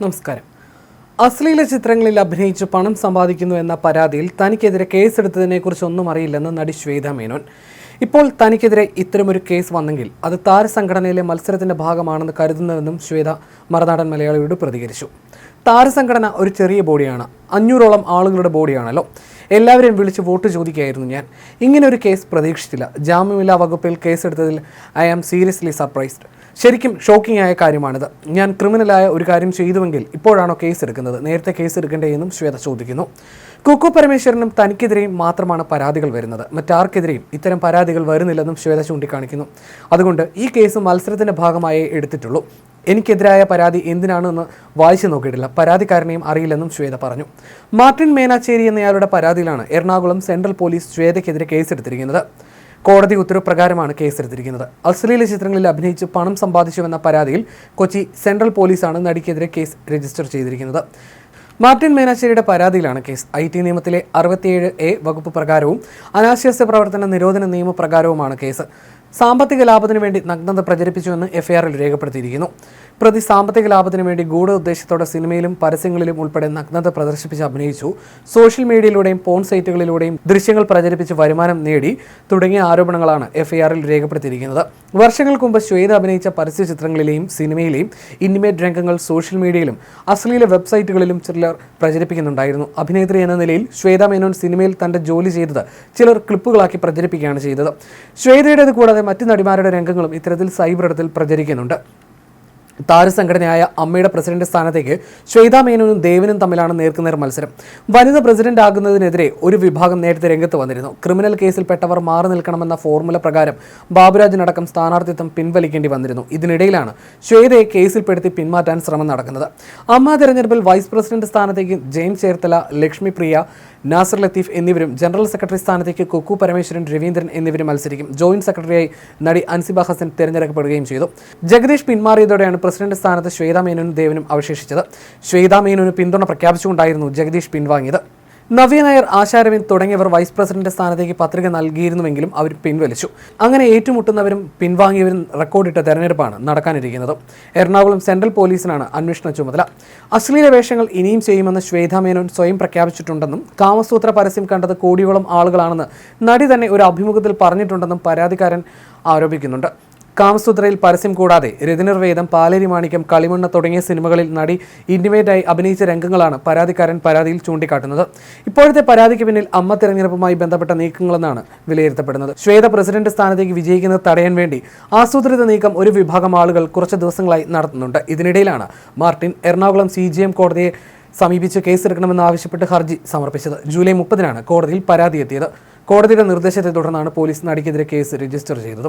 നമസ്കാരം. അശ്ലീല ചിത്രങ്ങളിൽ അഭിനയിച്ച് പണം സമ്പാദിക്കുന്നു എന്ന പരാതിയിൽ തനിക്കെതിരെ കേസെടുത്തതിനെക്കുറിച്ച് ഒന്നും അറിയില്ലെന്ന് നടി ശ്വേത മേനോൻ. ഇപ്പോൾ തനിക്കെതിരെ ഇത്തരമൊരു കേസ് വന്നെങ്കിൽ അത് താരസംഘടനയിലെ മത്സരത്തിന്റെ ഭാഗമാണെന്ന് കരുതുന്നുവെന്നും ശ്വേത മറുനാടൻ മലയാളിയോട് പ്രതികരിച്ചു. താരസംഘടന ഒരു ചെറിയ ബോഡിയാണ്. അഞ്ഞൂറോളം ആളുകളുടെ ബോഡിയാണല്ലോ. എല്ലാവരെയും വിളിച്ച് വോട്ട് ചോദിക്കുകയായിരുന്നു ഞാൻ. ഇങ്ങനെ ഒരു കേസ് പ്രതീക്ഷിച്ചില്ല. ജാമ്യമില്ലാ വകുപ്പിൽ കേസെടുത്തതിൽ ഐ ആം സീരിയസ്ലി സർപ്രൈസ്ഡ്. ശരിക്കും ഷോക്കിംഗ് ആയ കാര്യമാണിത്. ഞാൻ ക്രിമിനലായ ഒരു കാര്യം ചെയ്തുവെങ്കിൽ ഇപ്പോഴാണോ കേസ് എടുക്കുന്നത്? നേരത്തെ കേസ് എടുക്കണ്ടേ എന്നും ശ്വേത ചോദിക്കുന്നു. കുക്കു പരമേശ്വരനും തനിക്കെതിരെയും മാത്രമാണ് പരാതികൾ വരുന്നത്. മറ്റാർക്കെതിരെയും ഇത്തരം പരാതികൾ വരുന്നില്ലെന്നും ശ്വേത ചൂണ്ടിക്കാണിക്കുന്നു. അതുകൊണ്ട് ഈ കേസ് മത്സരത്തിന്റെ ഭാഗമായേ എടുത്തിട്ടുള്ളൂ. എനിക്കെതിരായ പരാതി എന്തിനാണെന്ന് വായിച്ചു നോക്കിയിട്ടില്ല. പരാതിക്കാരനെയും അറിയില്ലെന്നും ശ്വേത പറഞ്ഞു. മാർട്ടിൻ മേനാച്ചേരി എന്നയാളുടെ പരാതിയിലാണ് എറണാകുളം സെൻട്രൽ പോലീസ് ശ്വേതയ്ക്കെതിരെ കേസെടുത്തിരിക്കുന്നത് കോടതി ഉത്തരവ് പ്രകാരമാണ് കേസെടുത്തിരിക്കുന്നത്. അശ്ലീല ചിത്രങ്ങളിൽ അഭിനയിച്ച് പണം സമ്പാദിച്ചുവെന്ന പരാതിയിൽ കൊച്ചി സെൻട്രൽ പോലീസാണ് നടിക്കെതിരെ കേസ് രജിസ്റ്റർ ചെയ്തിരിക്കുന്നത്. മാർട്ടിൻ മേനാശ്ശേരിയുടെ പരാതിയിലാണ് കേസ്. ഐ ടി നിയമത്തിലെ അറുപത്തിയേഴ് എ വകുപ്പ് പ്രകാരവും അനാശാസ്യ പ്രവർത്തന നിരോധന നിയമപ്രകാരവുമാണ് കേസ്. സാമ്പത്തിക ലാഭത്തിനു വേണ്ടി നഗ്നത പ്രചരിപ്പിച്ചുവെന്ന് എഫ്ഐആറിൽ രേഖപ്പെടുത്തിയിരിക്കുന്നു. പ്രതി സാമ്പത്തിക ലാഭത്തിനു വേണ്ടി ഗൂഢ ഉദ്ദേശത്തോടെ സിനിമയിലും പരസ്യങ്ങളിലും ഉൾപ്പെടെ നഗ്നത പ്രദർശിപ്പിച്ച് അഭിനയിച്ചു. സോഷ്യൽ മീഡിയയിലൂടെയും പോൺ സൈറ്റുകളിലൂടെയും ദൃശ്യങ്ങൾ പ്രചരിപ്പിച്ച് വരുമാനം നേടി തുടങ്ങിയ ആരോപണങ്ങളാണ് എഫ്ഐആറിൽ രേഖപ്പെടുത്തിയിരിക്കുന്നത്. വർഷങ്ങൾക്ക് മുമ്പ് ശ്വേത അഭിനയിച്ച പരസ്യ ചിത്രങ്ങളിലെയും സിനിമയിലെയും ഇന്റിമേറ്റ് രംഗങ്ങൾ സോഷ്യൽ മീഡിയയിലും അശ്ലീല വെബ്സൈറ്റുകളിലും ചിലർ പ്രചരിപ്പിക്കുന്നുണ്ടായിരുന്നു. അഭിനേത്രി എന്ന നിലയിൽ ശ്വേത മേനോൻ സിനിമയിൽ തന്റെ ജോലി ചെയ്തത് ചിലർ ക്ലിപ്പുകളാക്കി പ്രചരിപ്പിക്കുകയാണ് ചെയ്തത്. ശ്വേതയുടേത് കൂടാതെ മറ്റ് നടിമാരുടെ രംഗങ്ങളും ഇത്തരത്തിൽ സൈബർ ഇടത്തിൽ പ്രചരിക്കുന്നുണ്ട്. താരസംഘടനയായ അമ്മയുടെ പ്രസിഡന്റ് സ്ഥാനത്തേക്ക് ശ്വേതാ മേനോനും ദേവനും തമ്മിലാണ് നേർക്കുനേർ മത്സരം. വനിത പ്രസിഡന്റ് ആകുന്നതിനെതിരെ ഒരു വിഭാഗം നേരത്തെ രംഗത്ത് വന്നിരുന്നു. ക്രിമിനൽ കേസിൽപ്പെട്ടവർ മാറി നിൽക്കണമെന്ന ഫോർമുല പ്രകാരം ബാബുരാജിനടക്കം സ്ഥാനാർത്ഥിത്വം പിൻവലിക്കേണ്ടി വന്നിരുന്നു. ഇതിനിടയിലാണ് ശ്വേതയെ കേസിൽപ്പെടുത്തി പിന്മാറ്റാൻ ശ്രമം നടക്കുന്നത്. അമ്മ തെരഞ്ഞെടുപ്പിൽ വൈസ് പ്രസിഡന്റ് സ്ഥാനത്തേക്ക് ജെയിംസ് ചേർത്തല ലക്ഷ്മി പ്രിയ നാസർ ലത്തീഫ് എന്നിവരും ജനറൽ സെക്രട്ടറി സ്ഥാനത്തേക്ക് കൊക്കു പരമേശ്വരൻ രവീന്ദ്രൻ എന്നിവരും മത്സരിക്കും. ജോയിന്റ് സെക്രട്ടറിയായി നടി അൻസിബ ഹസൻ തിരഞ്ഞെടുക്കപ്പെടുകയും ചെയ്തു. ജഗദീഷ് പിന്മാറിയതോടെയാണ് പ്രസിഡന്റ് സ്ഥാനത്ത് ശ്വേതാ മേനോനും ദേവനും അവശേഷിച്ചത്. ശ്വേതാ മേനോന് പിന്തുണ പ്രഖ്യാപിച്ചുകൊണ്ടായിരുന്നു ജഗദീഷ് പിൻവാങ്ങിയത്. നവ്യ നായർ ആശാരവിൻ തുടങ്ങിയവർ വൈസ് പ്രസിഡന്റ് സ്ഥാനത്തേക്ക് പത്രിക നൽകിയിരുന്നുവെങ്കിലും അവർ പിൻവലിച്ചു. അങ്ങനെ ഏറ്റുമുട്ടുന്നവരും പിൻവാങ്ങിയവരും റെക്കോർഡിട്ട തെരഞ്ഞെടുപ്പാണ് നടക്കാനിരിക്കുന്നത്. എറണാകുളം സെൻട്രൽ പോലീസിനാണ് അന്വേഷണ ചുമതല. അശ്ലീല വേഷങ്ങൾ ഇനിയും ചെയ്യുമെന്ന് ശ്വേതാ മേനോൻ സ്വയം പ്രഖ്യാപിച്ചിട്ടുണ്ടെന്നും കാമസൂത്ര പരസ്യം കണ്ടത് കോടിയോളം ആളുകളാണെന്ന് നടി തന്നെ ഒരു അഭിമുഖത്തിൽ പറഞ്ഞിട്ടുണ്ടെന്നും പരാതിക്കാരൻ ആരോപിക്കുന്നുണ്ട്. കാമസൂത്രയിൽ പരസ്യം കൂടാതെ രതിനിർവേദം പാലേരി മാണിക്യം കളിമണ്ണ് തുടങ്ങിയ സിനിമകളിൽ നടി ഇന്റിമേറ്റായി അഭിനയിച്ച രംഗങ്ങളാണ് പരാതിക്കാരൻ പരാതിയിൽ ചൂണ്ടിക്കാട്ടുന്നത്. ഇപ്പോഴത്തെ പരാതിക്ക് പിന്നിൽ അമ്മ തെരഞ്ഞെടുപ്പുമായി ബന്ധപ്പെട്ട നീക്കങ്ങളെന്നാണ് വിലയിരുത്തപ്പെടുന്നത്. ശ്വേത പ്രസിഡന്റ് സ്ഥാനത്തേക്ക് വിജയിക്കുന്നത് തടയാൻ വേണ്ടി ആസൂത്രിത നീക്കം ഒരു വിഭാഗം ആളുകൾ കുറച്ച് ദിവസങ്ങളായി നടത്തുന്നുണ്ട്. ഇതിനിടയിലാണ് മാർട്ടിൻ എറണാകുളം സി കോടതിയെ സമീപിച്ച് കേസെടുക്കണമെന്ന് ആവശ്യപ്പെട്ട് ഹർജി സമർപ്പിച്ചത്. ജൂലൈ മുപ്പതിനാണ് കോടതിയിൽ പരാതി എത്തിയത് കോടതിയുടെ നിർദ്ദേശത്തെ തുടർന്നാണ് പോലീസ് നടിക്കെതിരെ കേസ് രജിസ്റ്റർ ചെയ്തത്.